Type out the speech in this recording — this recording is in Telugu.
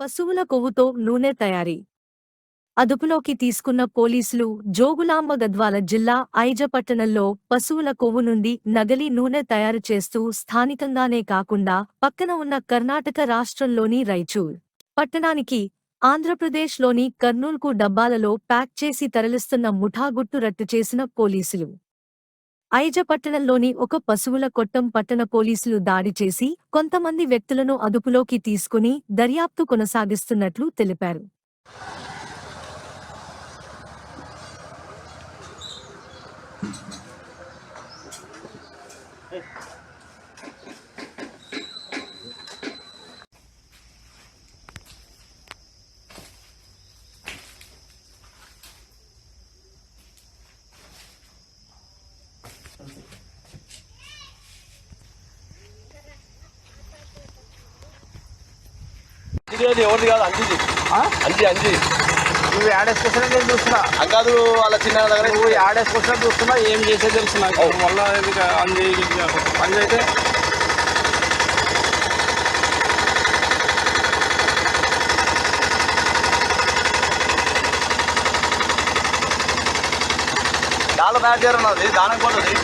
పశువుల కొవ్వుతో నూనె తయారీ. అదుపులోకి తీసుకున్న పోలీసులు జోగులాంబ గద్వాల జిల్లా ఐజ పట్టణంలో పశువుల కొవ్వు నుండి నగలి నూనె తయారు చేస్తూ స్థానికంగానే కాకుండా పక్కన ఉన్న కర్ణాటక రాష్ట్రంలోని రైచూర్ పట్టణానికి ఆంధ్రప్రదేశ్లోని కర్నూల్కు డబ్బాలలో ప్యాక్ చేసి తరలిస్తున్న ముఠాగుట్టు రట్టు చేసిన పోలీసులు. ఐజ పట్టణంలోని ఒక పశువుల కొట్టం పట్టణ పోలీసులు దాడి చేసి కొంతమంది వ్యక్తులను అదుపులోకి తీసుకుని దర్యాప్తు కొనసాగిస్తున్నట్లు తెలిపారు. ఇది అది ఎవరిది కాదు? అంజిది? అంజి అంజి నువ్వు యాడేసుకొచ్చినా నేను చూస్తున్నా. అంకాదు వాళ్ళ చిన్న దగ్గర నువ్వు యాడేసుకొచ్చినా చూస్తున్నా ఏం చేసేది తెలుసు నాకు. మళ్ళా అంది పని అయితే. చాలా బ్యాడ్ చేయరు ఉన్నది దానికి పోతుంది